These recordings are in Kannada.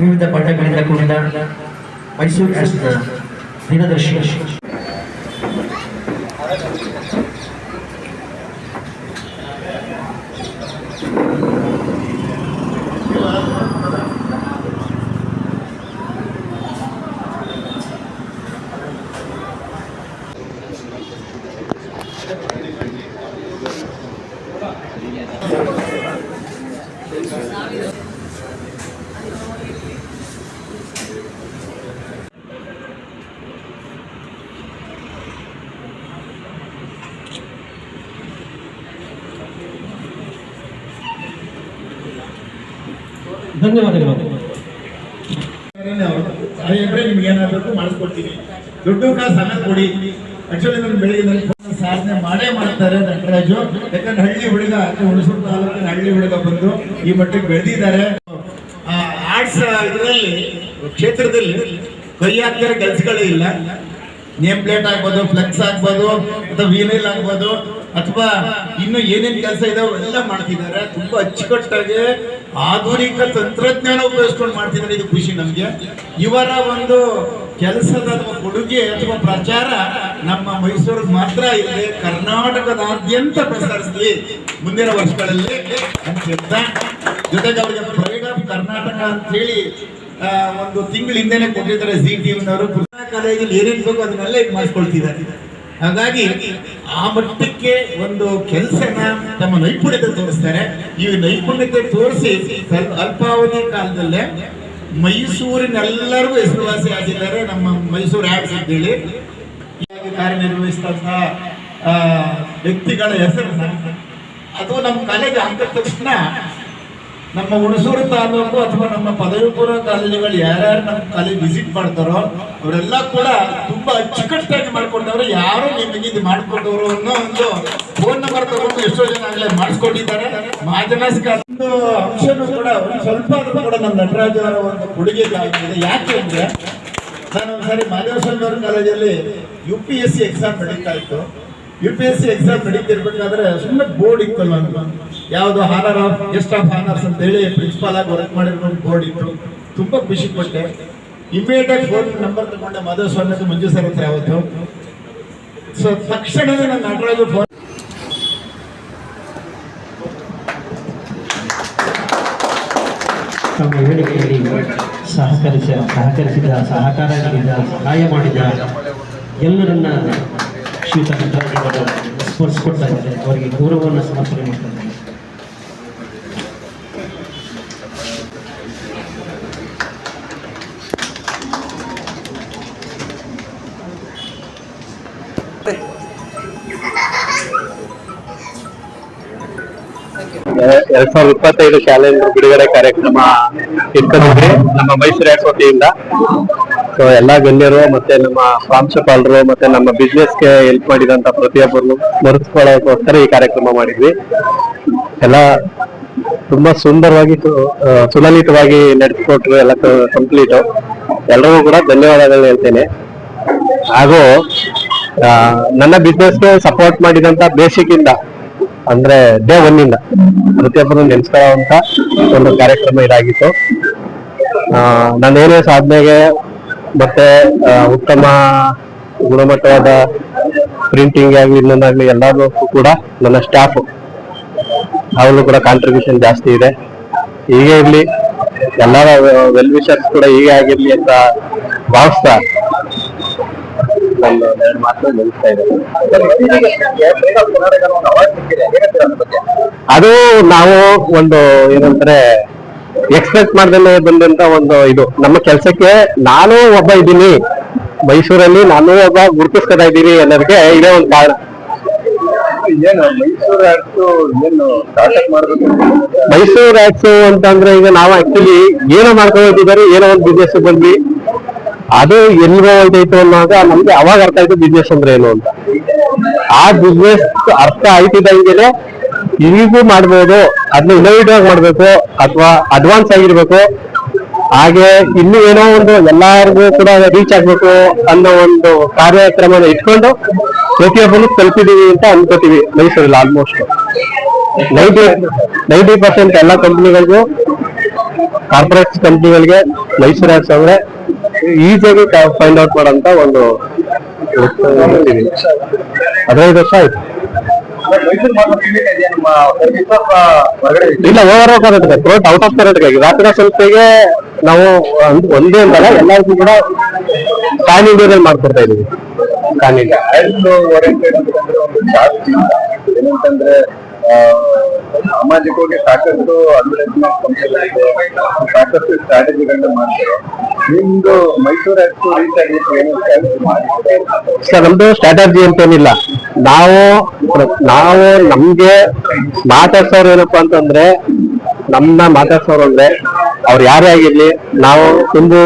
ವಿವಿಧ ಬಣ್ಣಗಳಿಂದ ಕೂಡಿದ ಮೈಸೂರು ದಿನದರ್ಶಿ ಧನ್ಯವಾದಗಳು. ಸಾಹೇಬ್ರೆ ನಿಮ್ಗೆ ಏನಾಗಬೇಕು ಮಾಡಿಸ್ಕೊಡ್ತೀನಿ. ದುಡ್ಡು ಕಾಸು ಹಣ ಕೊಡಿ. ಆಕ್ಚುಲಿ ನನ್ನ ಬೆಳಿಗ್ಗೆ ಸಾಧನೆ ಮಾಡೇ ಮಾಡ್ತಾರೆ ನಟರಾಜು ಯಾಕಂದ್ರೆ ಹಳ್ಳಿ ಹುಡುಗ ಹುಣಸೂರು ತಾಲೂಕಿನ ಹಳ್ಳಿ ಹುಡುಗ ಬಂದು ಈ ಮಟ್ಟಿಗೆ ಬೆಳೆದಿದ್ದಾರೆ. ಆರ್ಟ್ಸ್ ಇದರಲ್ಲಿ, ಕ್ಷೇತ್ರದಲ್ಲಿ ಕೈ ಹಾಕ್ತಾರೆ ಕೆಲಸಗಳೇ ಇಲ್ಲ. ನೇಮ್ ಪ್ಲೇಟ್ ಆಗ್ಬೋದು ಫ್ಲೆಕ್ಸ್ ಆಗ್ಬೋದು, ಅಥವಾ ವೀನಿಲ್ ಆಗ್ಬೋದು. ಅಥವಾ ಇನ್ನು ಏನೇನ್ ಕೆಲಸ ಇದಾವೆ ಎಲ್ಲ ಮಾಡ್ತಿದ್ದಾರೆ. ತುಂಬಾ ಅಚ್ಚುಕಟ್ಟಾಗಿ ಆಧುನಿಕ ತಂತ್ರಜ್ಞಾನ ಉಪಯೋಗಿಸ್ಕೊಂಡು ಮಾಡ್ತಿದ್ದಾರೆ ಇದು ಖುಷಿ ನಮ್ಗೆ. ಇವರ ಒಂದು ಕೆಲಸದ ಅಥವಾ ಕೊಡುಗೆ ಅಥವಾ ಪ್ರಚಾರ ನಮ್ಮ ಮೈಸೂರಿಗೆ ಮಾತ್ರ ಇಲ್ಲಿ ಕರ್ನಾಟಕದಾದ್ಯಂತ ಪ್ರಸರಿಸಲಿ ಮುಂದಿನ ವರ್ಷಗಳಲ್ಲಿ ಅಂತ ಜೊತೆಗೆ ಅವರಿಗೆ ಪ್ರೈಡ್ ಆಫ್ ಕರ್ನಾಟಕ ಅಂತ ಹೇಳಿ ಒಂದು ತಿಂಗಳ ಹಿಂದೆನೆ ಕೊಟ್ಟಿದ್ದಾರೆ ಜಿ ಟಿವಿನವರು ಕೃಷ್ಣ ಕಾಲೇಜಲ್ಲಿ ಏನೇನು ಬೇಕು ಅದನ್ನೆಲ್ಲ ಇದು ಮಾಡಿಸ್ಕೊಳ್ತಿದ್ದಾರೆ. ಹಾಗಾಗಿ ಆ ಮಟ್ಟಕ್ಕೆ ಒಂದು ಕೆಲಸನ ತಮ್ಮ ನೈಪುಣ್ಯತೆ ತೋರಿಸ್ತಾರೆ. ಈ ನೈಪುಣ್ಯತೆ ತೋರಿಸಿ ಅಲ್ಪಾವಧಿ ಕಾಲದಲ್ಲೇ ಮೈಸೂರಿನೆಲ್ಲರಿಗೂ ಹೆಸರುವಾಸಿ ಆಗಿದ್ದಾರೆ ನಮ್ಮ ಮೈಸೂರು ಆ್ಯಪ್ಸ್ ಅಂತೇಳಿ. ಕಾರ್ಯನಿರ್ವಹಿಸಿದಂತಹ ವ್ಯಕ್ತಿಗಳ ಹೆಸರನ್ನ ಅದು ನಮ್ಮ ಕಾಲೇಜ್ ಅಂತ ತಕ್ಷಣ ನಮ್ಮ ಹುಣಸೂರು ತಾಲೂಕು ಅಥವಾ ನಮ್ಮ ಪದವಿ ಪೂರ್ವ ಕಾಲೇಜುಗಳು ಯಾರ್ಯಾರು ನಮ್ಮ ಕಾಲೇಜ್ ವಿಸಿಟ್ ಮಾಡ್ತಾರೋ ಅವರೆಲ್ಲ ಕೂಡ ತುಂಬಾ ಅಚ್ಚುಕಟ್ಟಾಗಿ ಮಾಡ್ಕೊಂಡವರು ಯಾರು ನಿಮಗೆ ಇದು ಮಾಡ್ಕೊಂಡವರು ಅನ್ನೋ ಒಂದು ಫೋನ್ ನಂಬರ್ ತಗೊಂಡು ಎಷ್ಟೋ ಜನ ಆಗಲೇ ಮಾಡಿಸ್ಕೊಂಡಿದ್ದಾರೆ ಮಾಜನಾಸಿಕ ಒಂದು ಅಂಶನೂ ಕೂಡ ಸ್ವಲ್ಪ ಆದ್ರೂ ಕೂಡ ನಮ್ಮ ನಟರಾಜ್ ಅವರ ಒಂದು ಕೊಡುಗೆ ಆಗಿದೆ. ಯಾಕೆ ಅಂದ್ರೆ ನಾನು ಒಂದ್ಸಾರಿ ಮಾದೇವಸ್ವಾಮಿ ಕಾಲೇಜಲ್ಲಿ U P S C exam ನಡೀತಾ ಇತ್ತು. U P S C exam ನಡೀತಿರ್ಬೇಕಾದ್ರೆ ಸುಮ್ಮನೆ ಬೋರ್ಡ್ ಇತ್ತಲ್ಲ ಯಾವುದು honour of guest of honours ಅಂತ ಹೇಳಿ ಪ್ರಿನ್ಸಿಪಾಲ್ ಆಗಿ ವರ್ಕ್ ಮಾಡಿರೋ ಬೋರ್ಡ್ ಇತ್ತು. ತುಂಬಾ ಖುಷಿ ಪಟ್ಟೆ. ಇಮಿಡಿಯೇಟ್ ಆಗಿ ಫೋನ್ ನಂಬರ್ ತಗೊಂಡೆ ಮಾಧವಸ್ವಾಮಿ ಮಂಜು ಸರ್ ಹತ್ರ ಯಾವತ್ತು. ಸೊ ತಕ್ಷಣವೇ ನನ್ನ ನಟರಾಜು ಫೋನ್ ತಮ್ಮ ಹೇಳಿಕೆಯಲ್ಲಿ ಸಹಕರಿಸ ಸಹಕರಿಸಿದ ಸಹಕಾರ ನೀಡಿದ ಸಹಾಯ ಮಾಡಿದ ಎಲ್ಲರನ್ನ ಸ್ಮರಿಸಿಕೊಡ್ತಾ ಇದ್ದಾರೆ ಅವರಿಗೆ ಗೌರವವನ್ನು ಸಮರ್ಪಣೆ ಮಾಡ್ತಾ ಇದ್ದಾರೆ ಎರಡ್ ಸಾವಿರದ ಇಪ್ಪತ್ತೈದು ಕ್ಯಾಲೆಂಡರ್ ಬಿಡುಗಡೆ ಕಾರ್ಯಕ್ರಮ ಇರ್ತದೆ. ನಮ್ಮ ಮೈಸೂರು ವತಿಯಿಂದ ಸೊ ಎಲ್ಲಾ ಗಣ್ಯರು ಮತ್ತೆ ನಮ್ಮ ಪ್ರಾಂಶುಪಾಲರು ಮತ್ತೆ ನಮ್ಮ ಬಿಸ್ನೆಸ್ಗೆ ಹೆಲ್ಪ್ ಮಾಡಿದಂತ ಪ್ರತಿಯೊಬ್ಬರು ಮರೆಸ್ಕೊಳ್ಳೋಕೋಸ್ಕರ ಈ ಕಾರ್ಯಕ್ರಮ ಮಾಡಿದ್ವಿ. ಎಲ್ಲ ತುಂಬಾ ಸುಂದರವಾಗಿ ಸುಲಲಿತವಾಗಿ ನಡೆಸಿಕೊಟ್ರು, ಎಲ್ಲ ಕಂಪ್ಲೀಟ್ ಎಲ್ಲರಿಗೂ ಕೂಡ ಧನ್ಯವಾದಗಳು ಹೇಳ್ತೇನೆ. ಹಾಗೂ ನನ್ನ ಬಿಸ್ನೆಸ್ಗೆ ಸಪೋರ್ಟ್ ಮಾಡಿದಂತ ಬೇಸಿಕ್ ಇಂದ ಅಂದ್ರೆ ಡೇ ಒನ್ ಇಂದ ಪ್ರತಿಯೊಬ್ಬರು ನೆನ್ಸ್ಕೊಳ್ಳುವಂತ ಒಂದು ಕಾರ್ಯಕ್ರಮ ಇದಾಗಿತ್ತು. ನಾನು ನಾನೇನೇ ಸಾಧನೆಗೆ ಮತ್ತೆ ಉತ್ತಮ ಗುಣಮಟ್ಟವಾದ ಪ್ರಿಂಟಿಂಗ್ ಆಗಲಿ ಇನ್ನೊಂದಾಗ್ಲಿ ಎಲ್ಲದಕ್ಕೂ ಕೂಡ ನನ್ನ ಸ್ಟಾಫ್ ಅವ್ರಲ್ಲೂ ಕೂಡ ಕಾಂಟ್ರಿಬ್ಯೂಷನ್ ಜಾಸ್ತಿ ಇದೆ. ಹೀಗೆ ಇರ್ಲಿ, ಎಲ್ಲರ ವೆಲ್ ವಿಷರ್ಸ್ ಕೂಡ ಹೀಗೆ ಆಗಿರ್ಲಿ ಅಂತ ಭಾವಿಸ್ತಾ ಅದು ನಾವು ಒಂದು ಏನಂತಾರೆ ಎಕ್ಸ್ಪೆಕ್ಟ್ ಮಾಡ್ದೇನೆ ಬಂದಂತ ಒಂದು ಇದು. ನಮ್ಮ ಕೆಲಸಕ್ಕೆ ನಾನು ಒಬ್ಬ ಇದ್ದೀನಿ. ಮೈಸೂರಲ್ಲಿ ನಾನು ಒಬ್ಬ ಗುರುತಿಸ್ಕೊತಾ ಇದ್ದೀನಿ ಅನ್ನೋದಕ್ಕೆ ಇದೇ ಒಂದು ಕಾರಣ. ಏನು ಮೈಸೂರು ಆರ್ಟ್ಸ್ ಏನು ಸ್ಟಾರ್ಟ್ಅಪ್ ಮಾಡಬೇಕು ಮೈಸೂರು ಆರ್ಟ್ಸ್ ಅಂತಂದ್ರೆ ಈಗ ನಾವು ಆಕ್ಚುಲಿ ಏನೋ ಮಾಡ್ಕೊಂಡಿದ್ದಾರೆ ಏನೋ ಒಂದು ಬಿಸ್ನೆಸ್ ಬಂದ್ವಿ. ಅದು ಎಲ್ಲಿಗೋ ಹೋಯ್ತಾಯ್ತು ಅನ್ನೋವಾಗ ನಮ್ಗೆ ಅವಾಗ ಅರ್ಥ ಆಯ್ತು ಬಿಸ್ನೆಸ್ ಅಂದ್ರೆ ಏನು ಅಂತ. ಆ ಬಿಸ್ನೆಸ್ ಅರ್ಥ ಆಯ್ತಿದ್ದಂಗೆ ಈಗೂ ಮಾಡ್ಬೋದು ಅದನ್ನ ಇನೋವೇಟಿವ್ ಆಗಿ ಮಾಡ್ಬೇಕು. ಅಥವಾ ಅಡ್ವಾನ್ಸ್ ಆಗಿರ್ಬೇಕು. ಹಾಗೆ ಇನ್ನು ಏನೋ ಒಂದು ಎಲ್ಲಾರ್ಗೂ ಕೂಡ ರೀಚ್ ಆಗ್ಬೇಕು ಅನ್ನೋ ಒಂದು ಕಾರ್ಯಕ್ರಮನ ಇಟ್ಕೊಂಡು ಪ್ರತಿಯೊಬ್ಬರು ತಲುಪಿದೀವಿ ಅಂತ ಅನ್ಕೋತೀವಿ ಮೈಸೂರಲ್ಲಿ ಆಲ್ಮೋಸ್ಟ್ ನೈಂಟಿ ನೈಂಟಿ ಪರ್ಸೆಂಟ್ ಎಲ್ಲ ಕಂಪ್ನಿಗಳಿಗೂ ಕಾರ್ಪೊರೇಟ್ ಕಂಪ್ನಿಗಳಿಗೆ ಮೈಸೂರು ಆಕ್ಸ್ ಅಂದ್ರೆ ಈಸಿಯಾಗಿ ಫೈಂಡ್ ಔಟ್ ಮಾಡೋಂತ ಒಂದು ಹದಿನೈದು ವರ್ಷ ಆಯ್ತು. ಇಲ್ಲ over all Karnataka throughout of Karnataka ರಾತ್ರಿ ಸಂಸ್ಥೆಗೆ ನಾವು ಒಂದ್- ಅಂತಲ್ಲ ಎಲ್ಲರಿಗೂ ಕೂಡ ಪ್ಯಾನ್ ಇಂಡಿಯಾದಲ್ಲಿ ಮಾಡ್ಕೊಡ್ತಾ ಇದೀವಿ ಪ್ಯಾನ್ ಇಂಡಿಯಾ ಏನಂತಂದ್ರೆ ಸಾಮಾಜಿಕವಾಗಿ ಸಾಕಷ್ಟು ಅಡ್ವರ್ಟೈಸ್ಮೆಂಟ್ ಕಂಪನಿಗಳಿದೆ ಸಾಕಷ್ಟು ಸ್ಟ್ರಾಟಜಿಗಳನ್ನ ಮಾಡ್ತಾರೆ. ನಿಮ್ದು ಮೈಸೂರು ಅಷ್ಟು ರೀಚ್ ಆಗ್ಲಿಕ್ಕೆ ಏನು ಸ್ಟ್ರಾಟಜಿ ಅಂತೇನಿಲ್ಲ. ನಾವು ನಾವು ನಮ್ಗೆ ಮಾತಾಡ್ಸೋರು ಏನಪ್ಪಾ ಅಂತಂದ್ರೆ, ನಮ್ನ ಮಾತಾಡ್ಸೋರು ಅಂದ್ರೆ ಅವ್ರು ಯಾರೇ ಆಗಿರ್ಲಿ, ನಾವು ತುಂಬು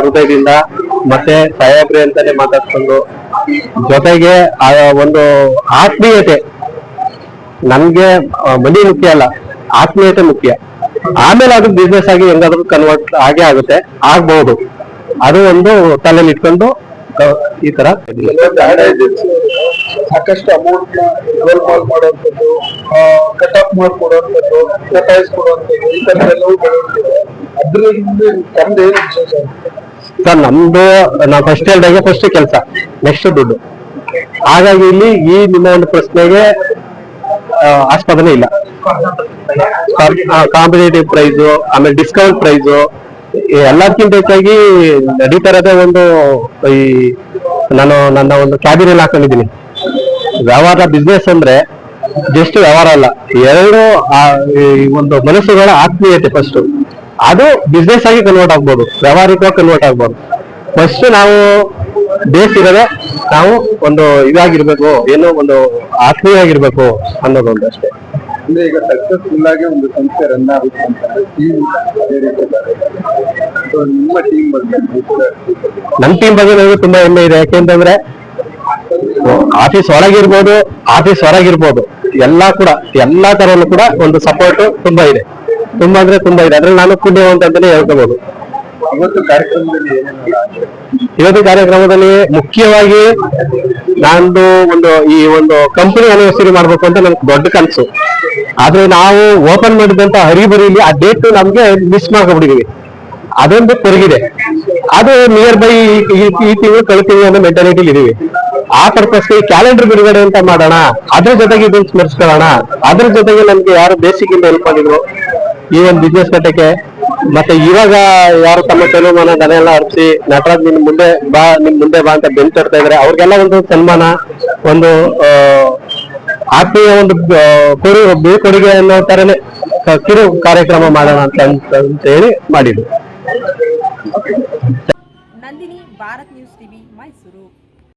ಹೃದಯದಿಂದ ಮತ್ತೆ ಸಾಹೇಬ್ರೆ ಅಂತಾನೆ ಮಾತಾಡ್ಸ್ಕೊಂಡು ಜೊತೆಗೆ ಆ, ಒಂದು ಆತ್ಮೀಯತೆ ನಮ್ಗೆ ಮನಿ ಮುಖ್ಯ ಅಲ್ಲ, ಆತ್ಮೀಯತೆ ಮುಖ್ಯ. ಆಮೇಲೆ ಅದು ಬಿಸ್ನೆಸ್ ಆಗಿ ಹೆಂಗಾದ್ರೂ ಕನ್ವರ್ಟ್ ಆಗೇ ಆಗುತ್ತೆ ಆಗ್ಬಹುದು ಅದು ಒಂದು ತಲೆಯಲ್ಲಿ ಇಟ್ಕೊಂಡು ಈ ತರ? ಸಾಕಷ್ಟು ಅಮೌಂಟ್ ಗೋಲ್ಮಾಲ್ ಮಾಡುವಂಥದ್ದು ಕಟ್ ಆಫ್ ಮಾಡ್ಕೊಡುವಂಥದ್ದು ಪ್ರೊಟೈಸ್ ಕೊಡುವಂಥದ್ದು ಈ ತರ ಬೆಳೆಯುತ್ತಿದೆ ಅದ್ರಿಂದ ತಮ್ದು ಏನು ವಿಶೇಷ? ಸರ್ ನಮ್ದು ನಾವು ಫಸ್ಟ್ ಹೇಳಿದಾಗೆ ಫಸ್ಟ್ ಕೆಲಸ ನೆಕ್ಸ್ಟ್ ದುಡ್ಡು. ಹಾಗಾಗಿ ಇಲ್ಲಿ ಈ ನಿಮ್ಮ ಒಂದು ಪ್ರಶ್ನೆಗೆ ಆಸ್ಪದನೆ ಇಲ್ಲ. ಕಾಂಪಿಟೇಟಿವ್ ಪ್ರೈಸು ಆಮೇಲೆ ಡಿಸ್ಕೌಂಟ್ ಪ್ರೈಸು ಎಲ್ಲದಕ್ಕಿಂತ ಹೆಚ್ಚಾಗಿ ನಡೀತಾ ಇರೋದೇ ಒಂದು ಈ ನಾನು ನನ್ನ ಒಂದು ಕ್ಯಾಬಿನಲ್ಲಿ ಹಾಕೊಂಡಿದ್ದೀನಿ. ವ್ಯವಹಾರ ಬಿಸ್ನೆಸ್ ಅಂದ್ರೆ ಜಸ್ಟ್ ವ್ಯವಹಾರ ಅಲ್ಲ. ಎರಡು ಒಂದು ಮನಸ್ಸುಗಳ ಆತ್ಮೀಯತೆ ಫಸ್ಟ್ ಅದು ಬಿಸ್ನೆಸ್ ಆಗಿ ಕನ್ವರ್ಟ್ ಆಗ್ಬೋದು. ವ್ಯವಹಾರಿಕವಾಗಿ ಕನ್ವರ್ಟ್ ಆಗ್ಬೋದು. ಫಸ್ಟ್ ನಾವು ಬೇಸ್ ಇರೋದೇ ನಾವು ಒಂದು ಇದಾಗಿರ್ಬೇಕು, ಏನೋ ಒಂದು ಆತ್ಮೀಯವಾಗಿರ್ಬೇಕು ಅನ್ನೋದು ಒಂದು ಅಷ್ಟೇ. ಅಂದ್ರೆ ಈಗ ಸಕ್ಸಸ್ಫುಲ್ ಆಗಿ ಒಂದು ಸಂಸ್ಥೆ ರನ್ ಆಗುತ್ತೆ ಅಂತಂದ್ರೆ ಟೀಮ್ ಅದೇ ರೀತಿ ನಿಮ್ಮ ಟೀಮ್ ಬಗ್ಗೆ ನಮ್ಮ ಟೀಮ್ ಬಗ್ಗೆ ನನಗೆ ತುಂಬಾ ಹೆಮ್ಮೆ ಇದೆ. ಯಾಕೆಂತಂದ್ರೆ ಆಫೀಸ್ ಒಳಗಿರ್ಬೋದು ಆಫೀಸ್ ಹೊರಗಿರ್ಬೋದು, ಎಲ್ಲಾ ಕೂಡ, ಎಲ್ಲಾ ತರಲ್ಲೂ ಕೂಡ ಒಂದು ಸಪೋರ್ಟ್ ತುಂಬಾ ಇದೆ. ತುಂಬಾ ಅಂದ್ರೆ ತುಂಬಾ ಇದೆ. ಅದ್ರಲ್ಲಿ ನಾನು ಪುಣ್ಯವಂತ ಅಂತಾನೆ ಹೇಳ್ಕೋಬಹುದು ಇವತ್ತು ಕಾರ್ಯಕ್ರಮದಲ್ಲಿ ಮುಖ್ಯವಾಗಿ ನಾನು ಒಂದು ಈ ಒಂದು ಕಂಪನಿ ಅನಿವರ್ಸರಿ ಮಾಡ್ಬೇಕು ಅಂತ ನನ್ಗೆ ದೊಡ್ಡ ಕನಸು. ಆದ್ರೆ ನಾವು ಓಪನ್ ಮಾಡಿದಂತ ಹರಿಬರಿಲಿ ಆ ಡೇಟ್ ನಮ್ಗೆ ಮಿಸ್ ಮಾಡ್ಕೊಂಡ್ಬಿಟ್ಟಿದೀವಿ. ಅದೊಂದು ಕೊರಗಿದೆ. ಅದು ನಿಯರ್ ಬೈ ಈ ತಿಂಗಳು ಕಳಿತೀವಿ ಅನ್ನೋ ಮೆಂಟಾಲಿಟಿ ಇದೀವಿ. ಆ ಪರ್ಪಸ್ಗೆ ಕ್ಯಾಲೆಂಡರ್ ಬಿಡುಗಡೆ ಅಂತ ಮಾಡೋಣ, ಅದ್ರ ಜೊತೆಗೆ ಇದನ್ನ ಸ್ಮರಿಸ್ಕೊಳ್ಳೋಣ, ಅದ್ರ ಜೊತೆಗೆ ನಮ್ಗೆ ಯಾರು ಬೇಸಿಕ್ ಇಂದ ಹೆಲ್ಪ್ ಮಾಡಿದ್ರು ಈ ಒಂದು ಬಿಸ್ನೆಸ್ ಕಟ್ಟಕ್ಕೆ ಮತ್ತೆ ಇವಾಗ ಯಾರು ತಮ್ಮ ಸನ್ಮಾನ ದನ ಎಲ್ಲ ಅರ್ಪಿಸಿ ನಟರಾಜ್ ನಿಮ್ ಮುಂದೆ ಬಾ ನಿಮ್ ಮುಂದೆ ಬಾ ಅಂತ ಬೆಂಚ್ ತರ್ತಾ ಇದಾರೆ, ಅವ್ರಿಗೆಲ್ಲ ಒಂದು ಸನ್ಮಾನ, ಒಂದು ಆತ್ಮೀಯ ಒಂದು ಕೊಡು ಬೀಳ್ಕೊಡುಗೆ ಅನ್ನೋ ತರನೇ ಕಿರು ಕಾರ್ಯಕ್ರಮ ಮಾಡೋಣ ಅಂತ, ಅಂತ- ಅಂತ ಹೇಳಿ ಮಾಡಿದ್ರು. Nandini, Bharat news TV, Mysuru.